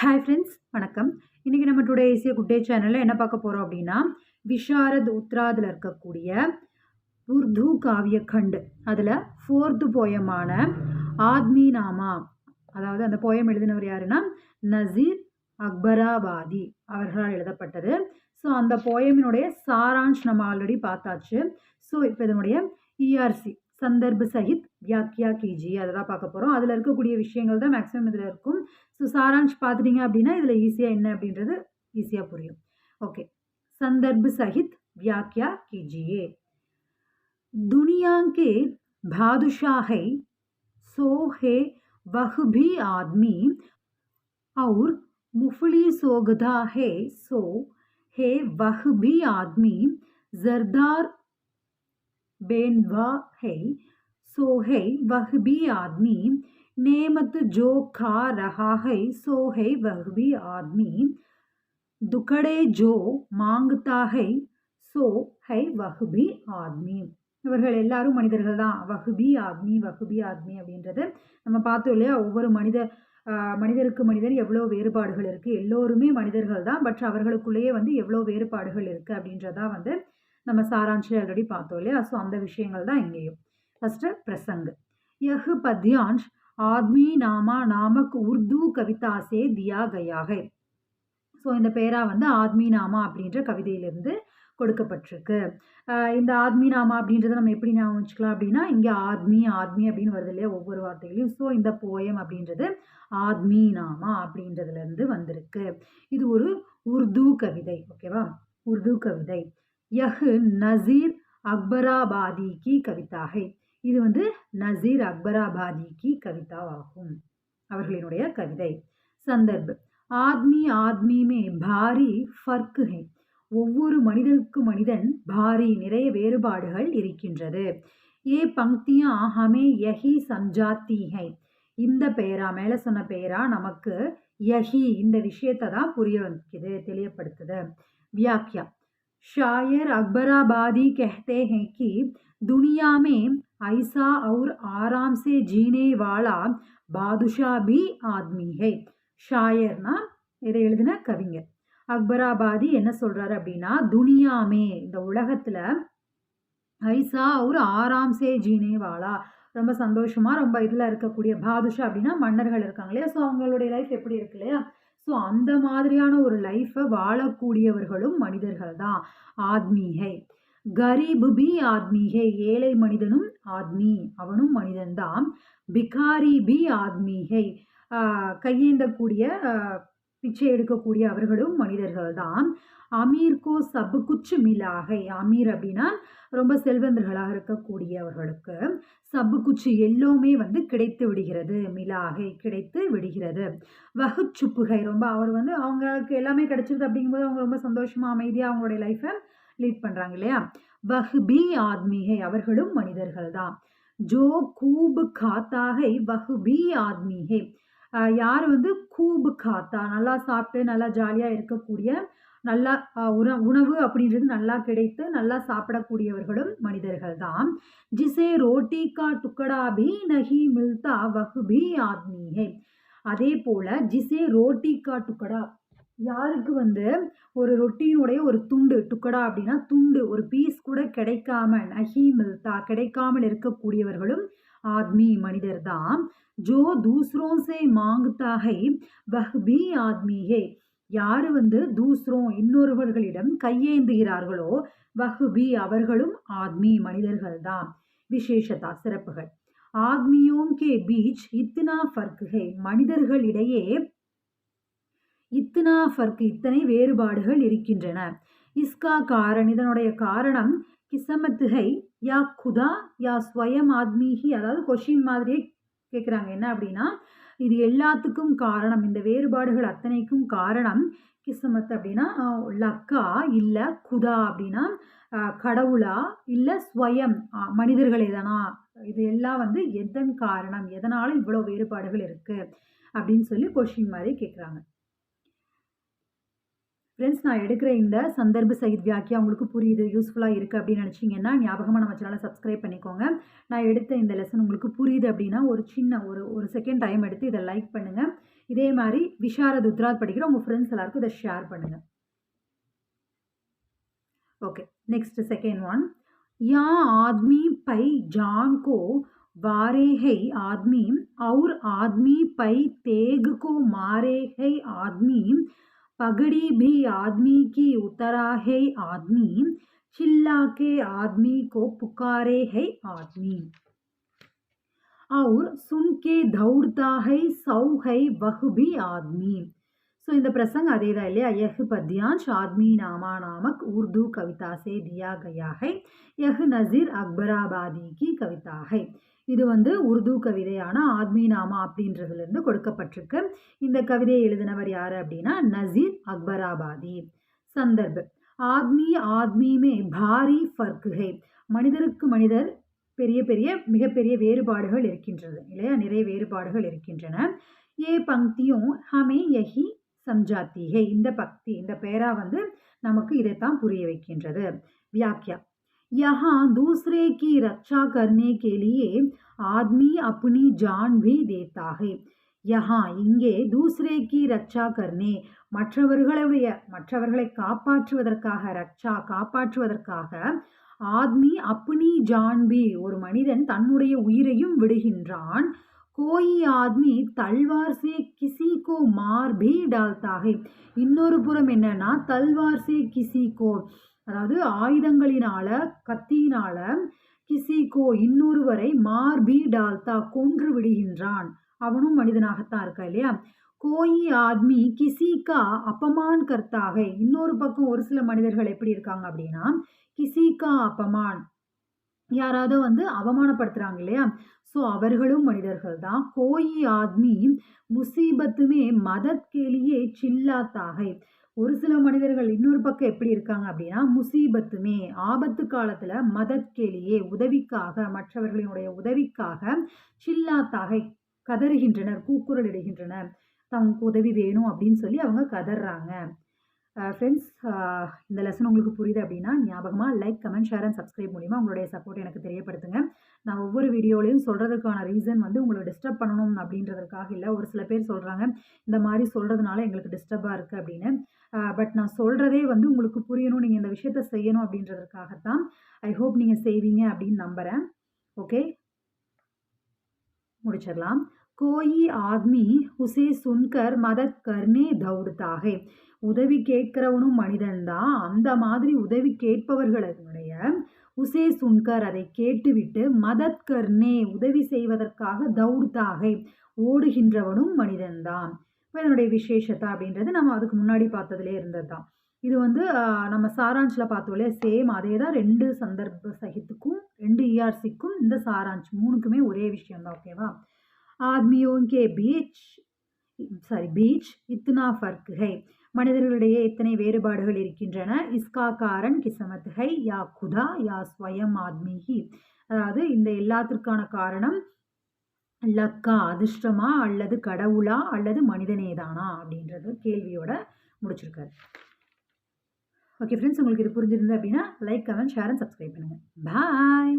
Hi friends வணக்கம். இன்றைக்கி நம்ம டுடே ஏசிய குட்டே சேனலில் என்ன பார்க்க போகிறோம் அப்படின்னா விஷாரத் உத்ராதில் இருக்கக்கூடிய உர்து காவிய கண்டு அதில் ஃபோர்த்து போயமான ஆத்மி நாமா அதாவது அந்த போயம் எழுதினவர் யாருன்னா நசீர் அக்பராபாதி அவர்களால் எழுதப்பட்டது. ஸோ அந்த போயமினுடைய சாரான்ஷ் நம்ம ஆல்ரெடி பார்த்தாச்சு. ஸோ இப்போ இதனுடைய இஆர்சி சந்தர்ப்ப சஹித் வியாக்கியா கிஜி அதை தான் பார்க்க போகிறோம் அதில் இருக்கக்கூடிய விஷயங்கள் தான் மேக்ஸிமம் இதில் இருக்கும் ஸோ சாரான்ஷ் பார்த்துட்டிங்க அப்படின்னா இதில் ஈஸியாக என்ன அப்படின்றது ஈஸியாக புரியும் ஓகே சந்தர்ப்ப சஹித் வியாக்கியா கிஜியே दुनिया के भादुशाही सो है वह भी आदमी और मुफली सोगधा है सो है वह भी आदमी जरदार बेनवा है सो है वह भी आदमी नेमत जो खा रहा है सो है वह भी आदमी दुकड़े जो मांगता है சோ ஹை வஹுபி ஆத்மி இவர்கள் எல்லாரும் மனிதர்கள் தான் வஹுபி ஆத்மி வஹுபி ஆத்மி அப்படின்றது நம்ம பார்த்தோம் இல்லையா ஒவ்வொரு மனித மனிதருக்கு மனிதர் எவ்வளோ வேறுபாடுகள் இருக்குது எல்லோருமே மனிதர்கள் தான் பட் அவர்களுக்குள்ளேயே வந்து எவ்வளோ வேறுபாடுகள் இருக்குது அப்படின்றதா வந்து நம்ம சாராஞ்சில் ஆல்ரெடி பார்த்தோம் இல்லையா? ஸோ அந்த விஷயங்கள் தான் இங்கேயும். ஃபஸ்ட்டு பிரசங்கு. யஹ் பத்யான்ஷ் ஆத்மி நாமா நாமக் உர்து கவிதா சே தியா கயா ஸோ இந்த பேரா வந்து ஆத்மி நாமா அப்படின்ற கவிதையிலிருந்து கொடுக்கப்பட்டிருக்கு. இந்த ஆத்மி நாமா அப்படின்றத நம்ம எப்படி ஞாபகம் வச்சுக்கலாம் அப்படின்னா இங்கே ஆத்மி ஆத்மி அப்படின்னு வருது இல்லையா ஒவ்வொரு வார்த்தைகளையும். ஸோ இந்த போயம் அப்படின்றது ஆத்மி நாமா அப்படின்றதுலேருந்து வந்திருக்கு. இது ஒரு உருது கவிதை ஓகேவா உருது கவிதை. யஹ் நசீர் அக்பராபாதி கி கவிதாகை. இது வந்து நசீர் அக்பராபாதி கி கவிதாவாகும். அவர்களினுடைய கவிதை. சந்தர்ப் ஆத்மி ஆத்மி மே பாரி ஃபர்க்கு ஹை ஒவ்வொரு மனிதனுக்கு மனிதன் பாரி நிறைய வேறுபாடுகள் இருக்கின்றது. ஏ பங்க்தியா ஹமே யஹி சம்ஜாத்தி ஹை இந்த பெயரா மேலே சொன்ன பெயரா நமக்கு யஹி இந்த விஷயத்தை தான் புரிய வைக்குது தெளியப்படுத்துது. வியாக்கியா. शायर अकबराबादी कहते हैं कि दुनिया में ऐसा और आराम से जीने वाला बादशाह भी आदमी है ஷாயர்னா இதை எழுதின கவிஞர் அக்பராபாதி என்ன சொல்கிறாரு அப்படின்னா துனியாமே இந்த உலகத்தில் ஐசா ஒரு ஆறாம் சே ஜீனே வாழா ரொம்ப சந்தோஷமாக ரொம்ப இதில் இருக்கக்கூடிய பாதுஷா அப்படின்னா மன்னர்கள் இருக்காங்க இல்லையா ஸோ அவங்களுடைய லைஃப் எப்படி இருக்கு இல்லையா ஸோ அந்த மாதிரியான ஒரு லைஃப்பை வாழக்கூடியவர்களும் மனிதர்கள் தான் ஆத்மீகை. கரீபு பி ஆத்மீகை. ஏழை மனிதனும் ஆத்மி. அவனும் மனிதன்தான். பிகாரி பி ஆத்மீகை. கையேந்தக்கூடிய பிச்சை எடுக்கக்கூடிய அவர்களும் மனிதர்கள் தான் அமீர்கோ சபு குச்சு மிலாகை அமீர் அப்படின்னா ரொம்ப செல்வந்தர்களாக இருக்கக்கூடியவர்களுக்கு சப்பு குச்சு எல்லோமே வந்து கிடைத்து விடுகிறது. மிலாகை கிடைத்து விடுகிறது. வகுச்சுப்புகை ரொம்ப அவர் வந்து அவங்களுக்கு எல்லாமே கிடைச்சிருது அப்படிங்கும்போது அவங்க ரொம்ப சந்தோஷமாக அமைதியாக அவங்களுடைய லைஃப்பை லீட் பண்ணுறாங்க இல்லையா? வஹ்பி ஆத்மீகை. அவர்களும் மனிதர்கள் தான் ஜோ கூபு காத்தாகை வஹ்பி ஆத்மீகை. யார் வந்து கூபு காத்தா நல்லா சாப்பிட்டு நல்லா ஜாலியாக இருக்கக்கூடிய நல்லா உண உணவு அப்படின்றது நல்லா கிடைத்து நல்லா சாப்பிடக்கூடியவர்களும் மனிதர்கள் தான் ஜிசே ரோட்டி கா டுக்கடா பி நஹி மில்தா வஹு ஆத்மியே அதே போல் ஜிசே ரோட்டி கா டுக்கடா யாருக்கு வந்து ஒரு ரொட்டியினுடைய ஒரு துண்டு டுக்கடா அப்படின்னா துண்டு ஒரு பீஸ் கூட கிடைக்காம நஹி மில்தா கிடைக்காமல் இருக்கக்கூடியவர்களும் ஆத்மி மனிதர் தான் ஜோ தூசரோं से मांगता है वह भी आदमी है யார் வந்து தூஸ்ரோம் இன்னொருவர்களிடம் கையேந்துகிறார்களோ வஹுபி அவர்களும் ஆத்மி மனிதர்கள் தான் விசேஷதா சிறப்புகள் ஆத்மியோம் கே பீச் இத்தனா ஃபர்க் ஹே மனிதர்களிடையே இத்தனா ஃபர்க் இத்தனை வேறுபாடுகள் இருக்கின்றன இஸ்கா காரண் இதனுடைய காரணம் கிசமத்துகை யா குதா யா ஸ்வயம் ஆத்மீகி அதாவது கொஷின் மாதிரியே கேட்குறாங்க என்ன அப்படின்னா இது எல்லாத்துக்கும் காரணம் இந்த வேறுபாடுகள் அத்தனைக்கும் காரணம் கிசமத் அப்படின்னா லக்கா இல்லை குதா அப்படின்னா கடவுளா இல்லை ஸ்வயம் மனிதர்கள் எதனா இது எல்லாம் வந்து எதன் காரணம்? எதனால் இவ்வளோ வேறுபாடுகள் இருக்குது அப்படின்னு சொல்லி கொஷின் மாதிரி கேட்குறாங்க ஃப்ரெண்ட்ஸ் நான் எடுக்கிற இந்த சந்தர்ப்ப சகித் வியாக்கியா உங்களுக்கு புரியுது யூஸ்ஃபுல்லாக இருக்குது அப்படின்னு நினச்சிங்கன்னா ஞாபகமாக நம்ம சேனலை சப்ஸ்கிரைப் பண்ணிக்கோங்க நான் எடுத்த இந்த லெசன் உங்களுக்கு புரியுது அப்படின்னா ஒரு சின்ன ஒரு ஒரு செகண்ட் டைம் எடுத்து இதை லைக் பண்ணுங்கள் இதே மாதிரி விஷாரத் உத்ராத் படிக்கிற உங்கள் ஃப்ரெண்ட்ஸ் எல்லாருக்கும் இதை ஷேர் பண்ணுங்கள் ओके नेक्स्ट सेकेंड वन या आदमी पै जान को वारे है आदमी और आदमी पै तेग को मारे है आदमी पगड़ी भी आदमी की उतरा है आदमी। चिल्ला के आदमी को पुकारे है आदमी। और सुन के दौड़ता है, सौ है, वह भी आदमी। सो इन प्रसंग अरेरा यह पद्यांश आदमी नामा नामक उर्दू कविता से दिया गया है। यह नज़ीर अकबराबादी की कविता है। இது வந்து உருது கவிதையான ஆத்மி நாமா அப்படின்றதுலேருந்து கொடுக்கப்பட்டிருக்கு. இந்த கவிதையை எழுதினவர் யார் அப்படின்னா நசீர் அக்பராபாதி. சந்தர்ப் ஆத்மி ஆத்மிமே பாரி ஃபர்க் மனிதருக்கு மனிதர் பெரிய பெரிய மிகப்பெரிய வேறுபாடுகள் இருக்கின்றது. இல்லையா? நிறைய வேறுபாடுகள் இருக்கின்றன. ஏ பங்கியும் ஹமே யஹி சம்ஜாத்தி ஹே இந்த பக்தி இந்த பேரா வந்து நமக்கு இதைத்தான் புரிய வைக்கின்றது. வியாக்கியா. यहाँ दूसरे की रक्षा करने के लिए आदमी अपनी जान भी देता है यहाँ இங்கே दूसरे की रक्षा करने மற்றவர்களுடைய மற்றவர்களை காப்பாற்றுவதற்காக ரக்ஷா காப்பாற்றுவதற்காக ஆத்மி அப்னி ஜான்பி ஒரு மனிதன் தன்னுடைய உயிரையும் விடுகின்றான் கோயி ஆத்மி தல்வார் சே கிசி கோ மார் பி டால்தா ஹை இன்னொரு புறம் என்னன்னா தல்வார் சே கிசி கோ அதாவது ஆயுதங்களினால கத்தியினால கிசிகோ இன்னொருவரை மார்பி டால்தா கொன்று விடுகின்றான். அவனும் மனிதனாகத்தான் இருக்கா இல்லையா? கோயி ஆத்மி கிசிகா அப்பமான் கர்த்தாக இன்னொரு பக்கம் ஒரு சில மனிதர்கள் எப்படி இருக்காங்க அப்படின்னா கிசிகா அப்பமான் யாராவது வந்து அவமானப்படுத்துறாங்க இல்லையா? ஸோ அவர்களும் மனிதர்கள் தான். கோயி ஆத்மி முசீபத்துமே மதத் கேலியே சில்லாத்தாகை. ஒரு சில மனிதர்கள் இன்னொரு பக்கம் எப்படி இருக்காங்க அப்படின்னா முசீபத்துமே ஆபத்து காலத்தில் மதத் கேலியே உதவிக்காக மற்றவர்களினுடைய உதவிக்காக சில்லாத்தாகை கதறுகின்றனர் கூக்குரல் இடுகின்றனர். தங்களுக்கு உதவி வேணும் அப்படின்னு சொல்லி அவங்க கதறாங்க ஃப்ரெண்ட்ஸ் இந்த லெசன் உங்களுக்கு புரியுது அப்படின்னா ஞாபகமாக like comment share and subscribe மூலிமா உங்களுடைய சப்போர்ட் எனக்கு தெரியப்படுத்துங்க. நான் ஒவ்வொரு வீடியோலையும் சொல்கிறதுக்கான ரீசன் வந்து உங்களை டிஸ்டர்ப் பண்ணணும் அப்படின்றதுக்காக இல்லை ஒரு சில பேர் சொல்கிறாங்க இந்த மாதிரி சொல்கிறதுனால எங்களுக்கு டிஸ்டர்பாக இருக்குது அப்படின்னு. பட் நான் சொல்கிறதே வந்து உங்களுக்கு புரியணும் நீங்கள் இந்த விஷயத்த செய்யணும் அப்படின்றதுக்காகத்தான். ஐ ஹோப் நீங்கள் செய்வீங்க அப்படின்னு நம்புகிறேன் ஓகே முடிச்சிடலாம். கோயி ஆத்மி உசே சுன்கர் மதத் கர்னே தௌடுத்தாக உதவி கேட்கிறவனும் மனிதன்தான் அந்த மாதிரி உதவி கேட்பவர்களுடைய உசே சுன்கர் அதை கேட்டுவிட்டு மதத் கர்னே உதவி செய்வதற்காக தௌடுத்தாக ஓடுகின்றவனும் மனிதன்தான் இப்போ இதனுடைய விசேஷத்தை அப்படின்றது நம்ம அதுக்கு முன்னாடி பார்த்ததுலே இருந்தது தான் இது வந்து நம்ம சாராஞ்சில் பார்த்தோம் இல்லையா? சேம் அதே தான் ரெண்டு சந்தர்ப்ப சகித்துக்கும் ரெண்டு இஆர்சிக்கும் இந்த சாராஞ்ச் மூணுக்குமே ஒரே விஷயம் தான் ஓகேவா ஆத்மியோ கே பீச் சாரி பீச் இத்னா ஃபர்க் ஹை மனிதர்களிடையே இத்தனை வேறுபாடுகள் இருக்கின்றன? இஸ்கா காரன் கிசமத் ஹை யா குதா யா ஸ்வயம் ஆத்மிஹி அதாவது இந்த எல்லாத்திற்கான காரணம் லக்கா அதிர்ஷ்டமா அல்லது கடவுளா அல்லது மனிதனேதானா அப்படின்றது கேள்வியோட முடிச்சிருக்காரு. ஓகே ஃப்ரெண்ட்ஸ் உங்களுக்கு இது புரிஞ்சிருந்து அப்படின்னா like comment share and subscribe பண்ணுங்கள் பாய்